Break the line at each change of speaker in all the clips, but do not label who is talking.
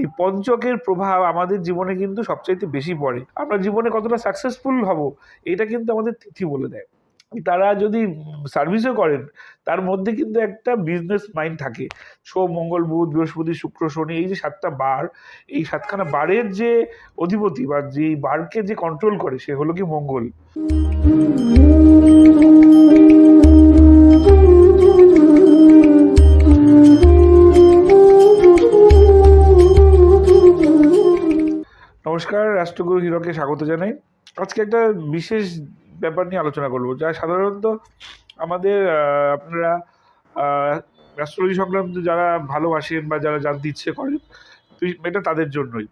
এই পঞ্চকের প্রভাব আমাদের জীবনে কিন্তু সবচাইতে বেশি পড়ে। আমরা জীবনে কতটা সাকসেসফুল হব, এটা কিন্তু আমাদের তিথি বলে দেয়। তারা যদি সার্ভিসও করেন, তার মধ্যে কিন্তু একটা বিজনেস মাইন্ড থাকে। সোম, মঙ্গল, বুধ, বৃহস্পতি, শুক্র, শনি, এই যে সাতটা বার, এই সাতখানা বারের যে অধিপতি বা যে বারকে যে কন্ট্রোল করে, সে হলো কি মঙ্গল। রাষ্ট্রগুরু হিরোকে স্বাগত জানাই। আজকে একটা বিশেষ ব্যাপার নিয়ে আলোচনা করব, যা সাধারণত আমাদের আপনারা অ্যাস্ট্রোলজি সংক্রান্ত যারা ভালোবাসেন বা যারা জানতে ইচ্ছে করেন এটা তাদের জন্যই।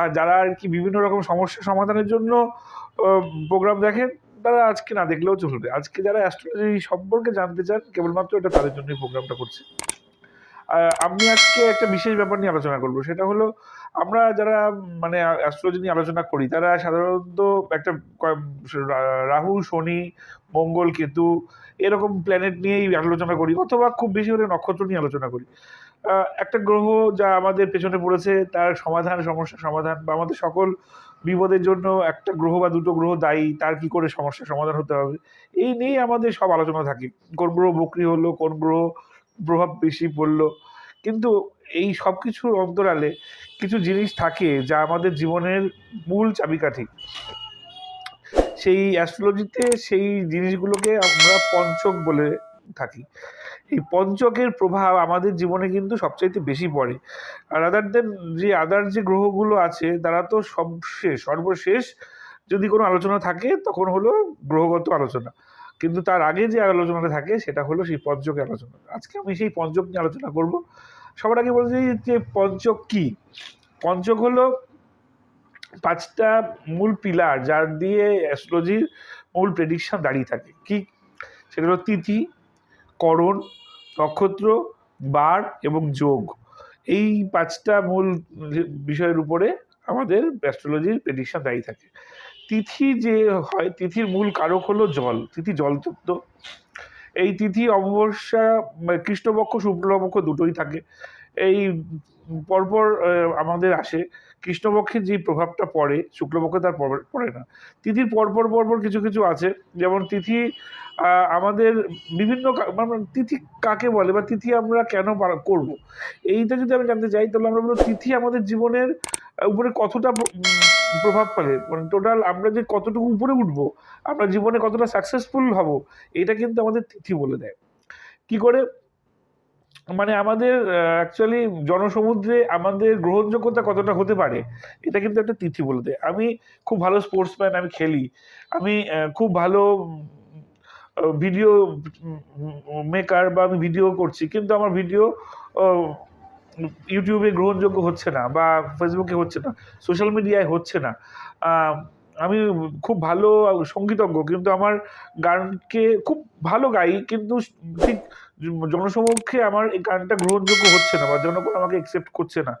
আর যারা আর কি বিভিন্ন রকম সমস্যা সমাধানের জন্য প্রোগ্রাম দেখেন, তারা আজকে না দেখলেও চলবে। আজকে যারা অ্যাস্ট্রোলজি সম্পর্কে জানতে চান, কেবলমাত্র এটা তাদের জন্যই প্রোগ্রামটা করছি। আমি আজকে একটা বিশেষ ব্যাপার নিয়ে আলোচনা করব। সেটা হলো, আমরা যারা মানে অ্যাস্ট্রোলজি নিয়ে আলোচনা করি, তারা সাধারণত একটা রাহু, শনি, মঙ্গল, কেতু এরকম প্ল্যানেট নিয়েই আলোচনা করি, অথবা খুব বেশি হলে নক্ষত্র নিয়ে আলোচনা করি। একটা গ্রহ যা আমাদের পেছনে পড়েছে, তার সমাধান, সমস্যা সমাধান বা আমাদের সকল বিপদের জন্য একটা গ্রহ বা দুটো গ্রহ দায়ী, তার কি করে সমস্যার সমাধান হতে হবে? এই নিয়েই আমাদের সব আলোচনা থাকে। কোন গ্রহ বকরি হলো, কোন গ্রহ প্রভাব বেশি পড়ল। কিন্তু এই সব কিছুর অন্তরালে কিছু জিনিস থাকে যা আমাদের জীবনের মূল চাবিকাঠি। সেই অ্যাস্ট্রোলজিতে সেই জিনিসগুলোকে আমরা পঞ্চক বলে থাকি। এই পঞ্চকের প্রভাব আমাদের জীবনে কিন্তু সবচাইতে বেশি পড়ে। আর আদার দেন যে আদার যে গ্রহগুলো আছে, তারা তো সবশেষ, সর্বশেষ যদি কোনো আলোচনা থাকে, তখন হলো গ্রহগত আলোচনা। কিন্তু তার আগে যে আলোচনাটা থাকে সেটা হলো সেই পঞ্চকের আলোচনা। আজকে আমি সেই পঞ্চক নিয়ে আলোচনা করব। সবার আগে বলছি যে পঞ্চক কি? পঞ্চক হলো পাঁচটা মূল পিলার যার দিয়ে অ্যাস্ট্রোলজির মূল প্রেডিকশন দাঁড়িয়ে থাকে। কি? সেটা হলো তিথি, করণ, নক্ষত্র, বার এবং যোগ। এই পাঁচটা মূল বিষয়ের উপরে আমাদের অ্যাস্ট্রোলজির প্রেডিকশন দাঁড়িয়ে থাকে। তিথি যে হয়, তিথির মূল কারক হলো জল, তিথি জলতত্ত্ব এই তিথি অমাবস্যা মানে কৃষ্ণপক্ষ, শুক্লপক্ষ দুটোই থাকে। এই পরপর আমাদের আসে, কৃষ্ণপক্ষের যে প্রভাবটা পড়ে, শুক্লপক্ষে তার পড়ে না। তিথির পরপর পরপর কিছু কিছু আছে, যেমন তিথি আমাদের বিভিন্ন মানে তিথি কাকে বলে বা তিথি আমরা কেন করব? এইটা যদি আমি জানতে চাই, তাহলে আমরা বলব তিথি আমাদের জীবনের উপরে কতটা প্রভাব ফেলে মানে টোটাল আমরা যে কতটুকু উপরে উঠবো, আমরা জীবনে কতটা সাকসেসফুল হব, এটা কিন্তু আমাদের তিথি বলে দেয়। কি করে? মানে আমাদের অ্যাকচুয়ালি জনসমুদ্রে আমাদের গ্রহণযোগ্যতা কতটা হতে পারে, এটা কিন্তু একটা তিথি বলে দেয়। আমি খুব ভালো স্পোর্টসম্যান আমি খেলি। আমি খুব ভালো ভিডিও মেকার বা আমি ভিডিও করছি। কিন্তু আমার ভিডিও ইউটিউবে গ্রহণযোগ্য হচ্ছে না বা ফেসবুকে হচ্ছে না, সোশ্যাল মিডিয়ায় হচ্ছে না। আমি খুব ভালো সঙ্গীতজ্ঞ, কিন্তু আমার গানকে খুব ভালো গাই, কিন্তু ঠিক জনসমক্ষে আমার এই গানটা গ্রহণযোগ্য হচ্ছে না বা জনগণ আমাকে একসেপ্ট করছে না।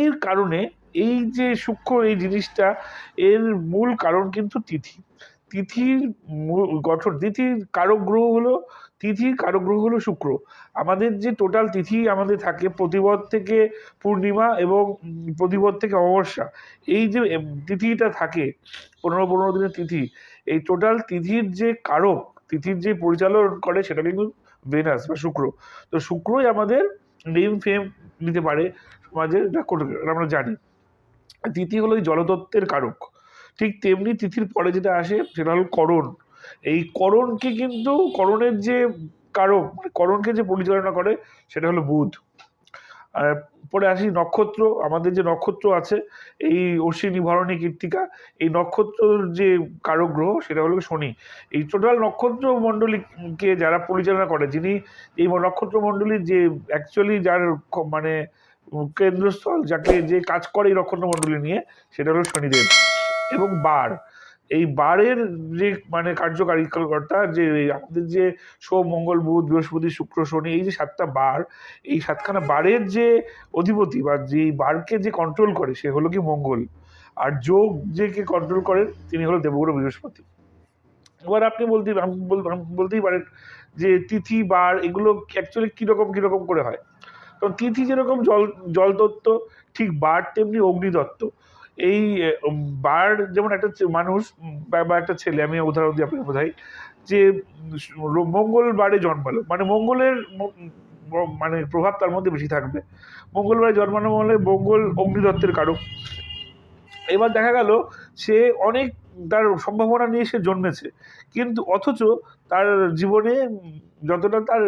এর কারণে এই যে সূক্ষ্ম এই জিনিসটা, এর মূল কারণ কিন্তু তিথি। তিথির গঠন, তিথির কারক গ্রহ হলো, তিথির কারক গ্রহ হলো শুক্র। আমাদের যে টোটাল তিথি আমাদের থাকে প্রতিপদ থেকে পূর্ণিমা এবং প্রতিপদ থেকে অমাবস্যা। এই যে তিথিটা থাকে, পনেরো পনেরো দিনের তিথি, এই টোটাল তিথির যে কারক, তিথির যে পরিচালন করে সেটা কিন্তু ভেনাস বা শুক্র। তো শুক্রই আমাদের নেম ফেম নিতে পারে, সমাজের এটা আমরা জানি। তিথি হলো জলতত্ত্বের কারক। ঠিক তেমনি তিথির পরে যেটা আসে, সেটা হলো করণ। এই করণকে কিন্তু, করণের যে কারক মানে করণকে যে পরিচালনা করে, সেটা হলো বুধ। আর পরে আসি নক্ষত্র, আমাদের যে নক্ষত্র আছে, এই অশ্বিনী ভরণী কৃত্তিকা এই নক্ষত্রর যে কারক গ্রহ সেটা হলো শনি। এই টোটাল নক্ষত্র মণ্ডলীকে যারা পরিচালনা করে, যিনি এই নক্ষত্র মণ্ডলীর যে অ্যাকচুয়ালি যার মানে কেন্দ্রস্থল, যাকে যে কাজ করে এই নক্ষত্র মণ্ডলী নিয়ে, সেটা হলো শনিদেব। এবং বার। এই বারের যে মানে কার্যকারী কর্তা, যে আমাদের যে সোম, মঙ্গল, বুধ, বৃহস্পতি, শুক্র, শনি, এই যে সাতটা বার, এই সাতখানা বারের যে অধিপতি বা যে বারকে যে কন্ট্রোল করে, সে হলো কি মঙ্গল। আর যোগ যে কে কন্ট্রোল করেন, তিনি হলো দেবগুরু বৃহস্পতি। এবার আপনি বলতে বলতেই পারেন যে, তিথি, বার, এগুলো অ্যাকচুয়ালি কীরকম কীরকম করে হয়? তো তিথি যেরকম জল জলতত্ত্ব ঠিক বার তেমনি অগ্নিদত্ত। এই বার যেমন একটা মানুষ বা একটা ছেলে, আমি উদাহরণ দিই আপনাকে বোঝাই, যে মঙ্গলবারে জন্মালো মানে মঙ্গলের মানে প্রভাব তার মধ্যে বেশি থাকবে। মঙ্গলবারে জন্মানো মানে মঙ্গল অগ্নিদত্তের কারক। এবার দেখা গেল, সে অনেক তার সম্ভাবনা নিয়ে সে জন্মেছে। কিন্তু অথচ তার জীবনে যতটা তার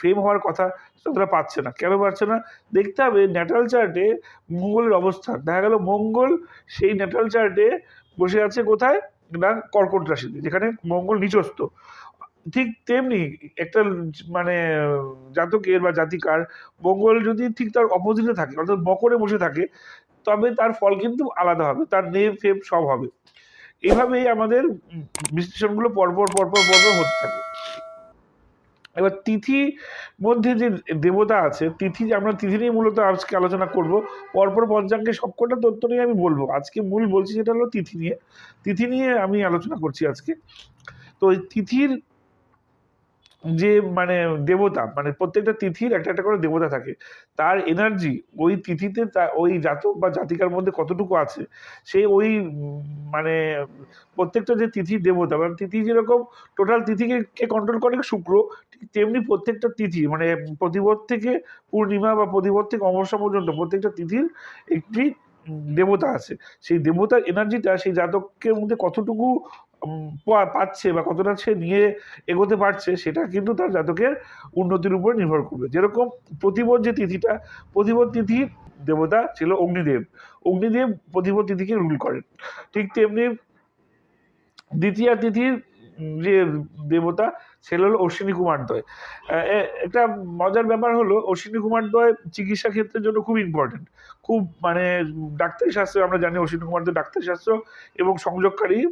ফেম হওয়ার কথা ততটা পাচ্ছে না। কেন পাচ্ছে না? দেখতে হবে ন্যাটাল চার্টে মঙ্গলের অবস্থান। দেখা গেল মঙ্গল সেই ন্যাটাল চার্টে বসে আছে কোথায়? না, কর্কট রাশিতে, যেখানে মঙ্গল নিচস্থ ঠিক তেমনি একটা মানে জাতকের বা জাতিকার মঙ্গল যদি ঠিক তার অপোজিটে থাকে, অর্থাৎ মকরে বসে থাকে, তবে তার ফল কিন্তু আলাদা হবে, তার নেম ফেম সব হবে। এইভাবেই আমাদের বিশ্লেষণগুলো পরপর পরপর পরপর হতে থাকে। এবার তিথি মধ্যে যে দেবতা আছে, তিথি আমরা তিথি নিয়ে মূলত আজকে আলোচনা করব, পরপর পঞ্চাঙ্গে সবকটা তথ্য নিয়ে আমি বলব। আজকে মূল বলছি, সেটা হলো তিথি নিয়ে। তিথি নিয়ে আমি আলোচনা করছি আজকে। তো এই তিথির যে মানে দেবতা মানে প্রত্যেকটা তিথির একটা একটা করে দেবতা থাকে। তার এনার্জি ওই তিথিতে ওই জাতক বা জাতিকার মধ্যে কতটুকু আছে, সে ওই মানে প্রত্যেকটা যে তিথির দেবতা মানে তিথি যেরকম টোটাল তিথিকে কে কন্ট্রোল করে শুক্র তেমনি প্রত্যেকটা তিথি মানে প্রতিপদ থেকে পূর্ণিমা বা প্রতিপদ থেকে অমাবস্যা পর্যন্ত প্রত্যেকটা তিথির একটি দেবতা আছে। সেই দেবতার এনার্জিটা সেই জাতকের মধ্যে কতটুকু পাচ্ছে বা কতটা সে নিয়ে এগোতে পারছে, সেটা কিন্তু তার জাতকের উন্নতির উপর নির্ভর করবে। যেরকম প্রতিপদ যে তিথিটা প্রতিপদ তিথি দেবতা ছিল অগ্নিদেব। অগ্নিদেব প্রতিপদ তিথিকে রুল করেন। ঠিক তেমনি দ্বিতীয় তিথির যে দেবতা ছেলে হলো অশ্বিনী কুমার দয়। এ- একটা মজার ব্যাপার হলো অশ্বিনী কুমার দয় চিকিৎসা ক্ষেত্রের জন্য খুব ইম্পর্টেন্ট খুব মানে ডাক্তারি শাস্ত্রে, আমরা জানি অশ্বিনী কুমার দয় ডাক্তারি শাস্ত্র এবং সংযোগকারী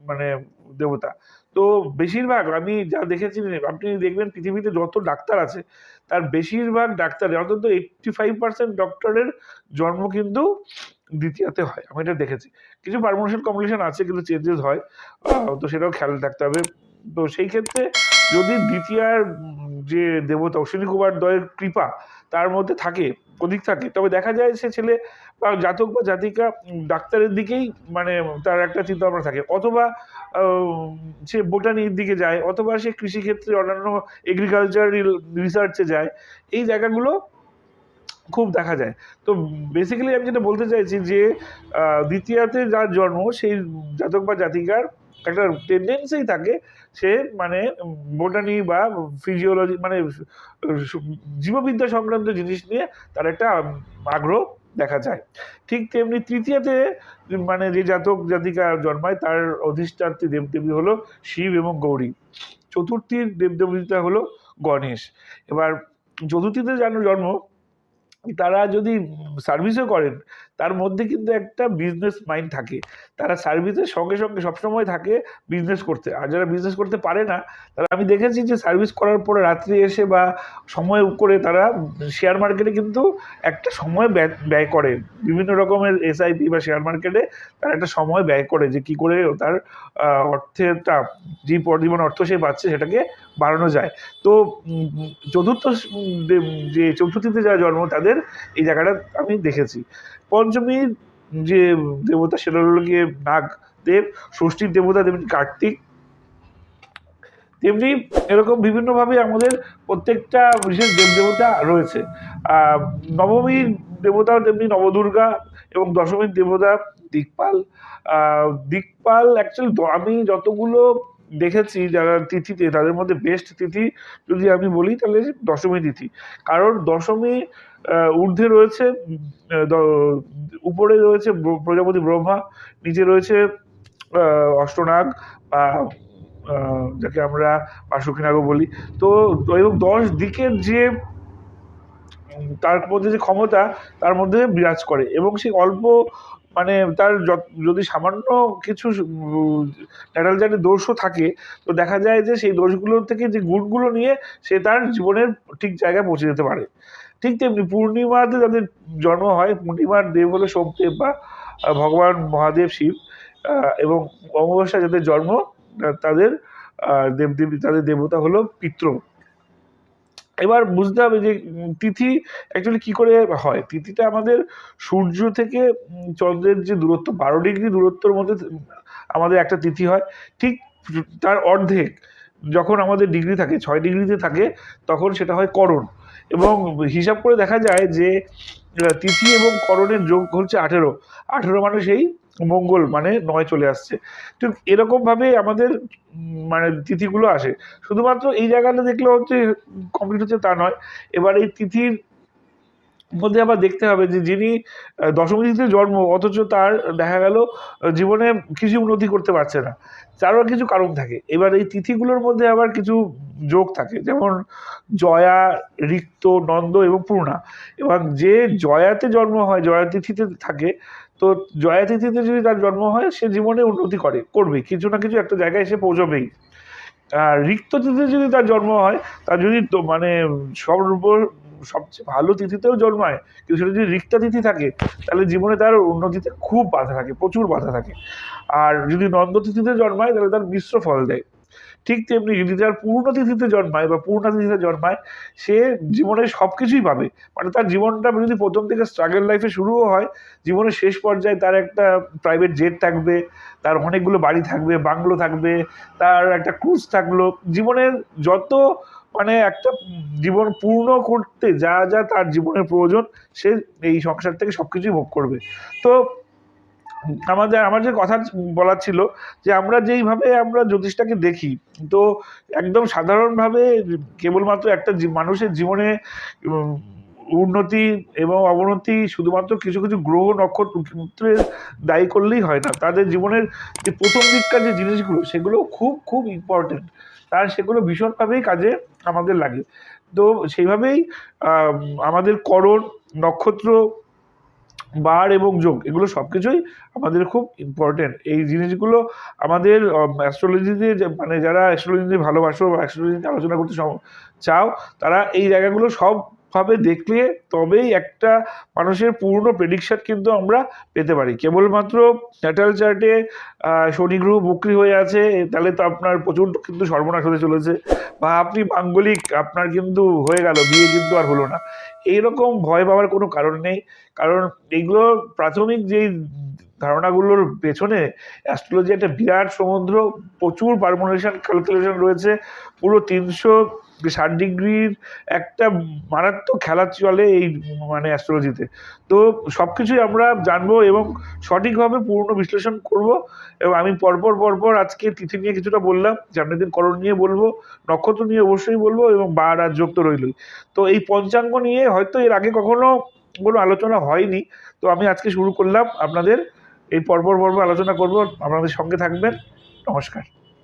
মানে দেবতা। তো বেশিরভাগ আমি যা দেখেছি, আপনি দেখবেন পৃথিবীতে যত ডাক্তার আছে, তার বেশিরভাগ ডাক্তার অন্তত এইট্টি ফাইভ পার্সেন্ট ডক্টরের জন্ম কিন্তু দ্বিতীয়তে হয়, আমি এটা দেখেছি। কিছু পারমোশন কম্বিনেশন আছে কিন্তু চেঞ্জেস হয় তো সেটাও খেয়াল রাখতে হবে। তো সেই ক্ষেত্রে যদি দ্বিতীয়ার যে দেবতা অশ্বিনী কুমার দয়ের কৃপা তার মধ্যে থাকে, অধিক থাকে, তবে দেখা যায় সে ছেলে বা জাতক বা জাতিকা ডাক্তারের দিকেই মানে তার একটা চিন্তা ভাবনা থাকে। অথবা সে বোটানির দিকে যায়, অথবা সে কৃষিক্ষেত্রে অন্যান্য এগ্রিকালচার রিসার্চে যায়, এই জায়গাগুলো খুব দেখা যায়। তো বেসিক্যালি আমি যেটা বলতে চাইছি যে দ্বিতীয়াতে যার জন্ম, সেই জাতক বা জাতিকার একটা টেন্ডেন্সি থাকে সে মানে বোটানি বা ফিজিওলজি মানে জীববিদ্যা সংক্রান্ত জিনিস নিয়ে তার একটা আগ্রহ দেখা যায়। ঠিক তেমনি তৃতীয়তে মানে যে জাতক জাতিকা জন্মায় তার অধিষ্ঠাত্রী দেবদেবী হলো শিব এবং গৌরী। চতুর্থীর দেবদেবীটা হলো গণেশ। এবার চতুর্থীতে যেন জন্ম তারা যদি সার্ভিসও করেন, তার মধ্যে কিন্তু একটা বিজনেস মাইন্ড থাকে। তারা সার্ভিসের সঙ্গে সঙ্গে সবসময় থাকে বিজনেস করতে। আর যারা বিজনেস করতে পারে না, তারা আমি দেখেছি যে সার্ভিস করার পরে রাত্রি এসে বা সময় করে তারা শেয়ার মার্কেটে কিন্তু একটা সময় ব্যয় ব্যয় করে। বিভিন্ন রকমের এসআইপি বা শেয়ার মার্কেটে তারা একটা সময় ব্যয় করে যে কি করে তার অর্থেরটা যে পরিমাণ অর্থ সে পাচ্ছে সেটাকে বাড়ানো যায়। তো চতুর্থ যে চতুর্থীতে যারা জন্ম, তাদের এই জায়গাটা আমি দেখেছি। পঞ্চমীর যে দেবতা সেটা হলো গিয়ে নাগ দেব ষষ্ঠীর দেবতা তেমনি কার্তিক। তেমনি এরকম বিভিন্নভাবে আমাদের প্রত্যেকটা বিশেষ দেব দেবতা রয়েছে নবমীর দেবতাও তেমনি নবদুর্গা এবং দশমীর দেবতা দিকপাল। দিকপাল অ্যাকচুয়ালি আমি যতগুলো দেখেছি যারা তিথিতে, তাদের মধ্যে বেস্ট তিথি যদি আমি বলি তাহলে দশমী তিথি। কারণ দশমী ঊর্ধ্বে রয়েছে উপরে রয়েছে প্রজাপতি ব্রহ্মা, নিচে রয়েছে অষ্টনাগ বা যাকে আমরা বাসুকিনাগও বলি। তো এবং দশ দিকের যে তার মধ্যে যে ক্ষমতা, তার মধ্যে বিরাজ করে। এবং সেই অল্প মানে তার যদি সামান্য কিছু ন্যাটাল দোষও থাকে, তো দেখা যায় যে সেই দোষগুলো থেকে যে গুণগুলো নিয়ে সে তার জীবনের ঠিক জায়গায় পৌঁছে যেতে পারে। ঠিক তেমনি পূর্ণিমাতে যাদের জন্ম হয়, পূর্ণিমার দেব হলো সোমদেব বা ভগবান মহাদেব শিব এবং অমাবস্যা যাদের জন্ম তাদের দেবদেবী তাদের দেবতা হলো পিত্র এবার বুঝতে হবে যে তিথি অ্যাকচুয়ালি কি করে হয়? তিথিটা আমাদের সূর্য থেকে চন্দ্রের যে দূরত্ব, বারো ডিগ্রি দূরত্বের মধ্যে, আমাদের একটা তিথি হয়। ঠিক তার অর্ধেক যখন আমাদের ডিগ্রি থাকে, ছয় ডিগ্রিতে থাকে, তখন সেটা হয় করণ। এবং হিসাব করে দেখা যায় যে তিথি এবং করণের যোগ হচ্ছে আঠেরো। আঠেরো মানে সেই মঙ্গল মানে নয় চলে আসছে। ঠিক এরকমভাবে আমাদের মানে তিথিগুলো আসে। শুধুমাত্র এই জায়গাটা দেখলে হচ্ছে কমপ্লিট হচ্ছে তা নয়। এবার এই তিথির মধ্যে আবার দেখতে হবে যে যিনি দশমী তিথিতে জন্ম, অথচ তার দেখা গেল জীবনে কিছু উন্নতি করতে পারছে না। তারও কিছু কারণ থাকে। এবার এই তিথিগুলোর মধ্যে আবার কিছু যোগ থাকে। যেমন জয়া, রিক্ত, নন্দ এবং পূর্ণা। এবং যে জয়াতে জন্ম হয়, জয়া তিথিতে থাকে, তো জয়া তিথিতে যদি তার জন্ম হয়, সে জীবনে উন্নতি করে, করবে। কিছু না কিছু একটা জায়গায় এসে পৌঁছবেই। আর রিক্ত তিথিতে যদি তার জন্ম হয়, তার যদি মানে সর্ব সবচেয়ে ভালো তিথিতেও জন্মায়। কিন্তু সেটা যদি রিক্তা তিথি থাকে, তাহলে জীবনে তার উন্নতিতে খুব বাধা থাকে, প্রচুর বাধা থাকে। আর যদি নন্দ তিথিতে জন্মায়, তাহলে তার মিশ্র ফল দেয়। ঠিক তেমনি যদি তার পূর্ণ তিথিতে জন্মায় বা পূর্ণা তিথিতে জন্মায়, সে জীবনে সব কিছুই পাবে। মানে তার জীবনটা যদি প্রথম থেকে স্ট্রাগল লাইফে শুরুও হয়, জীবনের শেষ পর্যায়ে তার একটা প্রাইভেট জেট থাকবে, তার অনেকগুলো বাড়ি থাকবে বাংলো থাকবে, তার একটা ক্রুজ থাকল, জীবনের যত মানে একটা জীবন পূর্ণ করতে যা যা তার জীবনের প্রয়োজন, সে এই সংসার থেকে সব কিছুই ভোগ করবে। তো আমাদের, আমার যে কথা বলার ছিল যে আমরা যেইভাবে আমরা জ্যোতিষটাকে দেখি, তো একদম সাধারণভাবে কেবলমাত্র একটা মানুষের জীবনে উন্নতি এবং অবনতি শুধুমাত্র কিছু কিছু গ্রহ নক্ষত্রের দায়ী করলেই হয় না। তাদের জীবনের যে প্রথম দিককার যে জিনিসগুলো, সেগুলো খুব খুব ইম্পর্টেন্ট তার সেগুলো ভীষণভাবেই কাজে আমাদের লাগে। তো সেইভাবেই আমাদের করণ, নক্ষত্র, বার এবং যোগ, এগুলো সব কিছুই আমাদের খুব ইম্পর্টেন্ট এই জিনিসগুলো আমাদের অ্যাস্ট্রোলজিতে মানে যারা অ্যাস্ট্রোলজিতে ভালোবাসো বা অ্যাস্ট্রোলজিতে আলোচনা করতে চাও, তারা এই জায়গাগুলো সবভাবে দেখলে তবেই একটা মানুষের পূর্ণ প্রেডিকশন কিন্তু আমরা পেতে পারি। কেবলমাত্র ন্যাটাল চার্টে শনি গ্রহ বক্রি হয়ে আছে তাহলে তো আপনার প্রচুর কিন্তু সর্বনাশ হতে চলেছে। বা আপনি মাঙ্গলিক, আপনার কিন্তু হয়ে গেল, বিয়ে কিন্তু আর হলো না। এইরকম ভয় পাওয়ার কোনো কারণ নেই। কারণ এগুলো প্রাথমিক যেই ধারণাগুলোর পেছনে অ্যাস্ট্রোলজি একটা বিরাট সমুদ্র, প্রচুর পারমোনেশন ক্যালকুলেশন রয়েছে। পুরো তিনশো ষাট ডিগ্রির একটা মারাত্মক খেলা চলে এই মানে অ্যাস্ট্রোলজিতে তো সব কিছুই আমরা জানব এবং সঠিকভাবে পূর্ণ বিশ্লেষণ করব এবং আমি পরপর পরপর আজকে তিথি নিয়ে কিছুটা বললাম সামনের দিন করণ নিয়ে বলব, নক্ষত্র নিয়ে অবশ্যই বলব এবং বার আর যোগ তো রইলই। তো এই পঞ্চাঙ্গ নিয়ে হয়তো এর আগে কখনো কোনো আলোচনা হয়নি, তো আমি আজকে শুরু করলাম। আপনাদের এই পর্ব পর্ব আলোচনা করব। আপনাদের সঙ্গে থাকবেন। নমস্কার।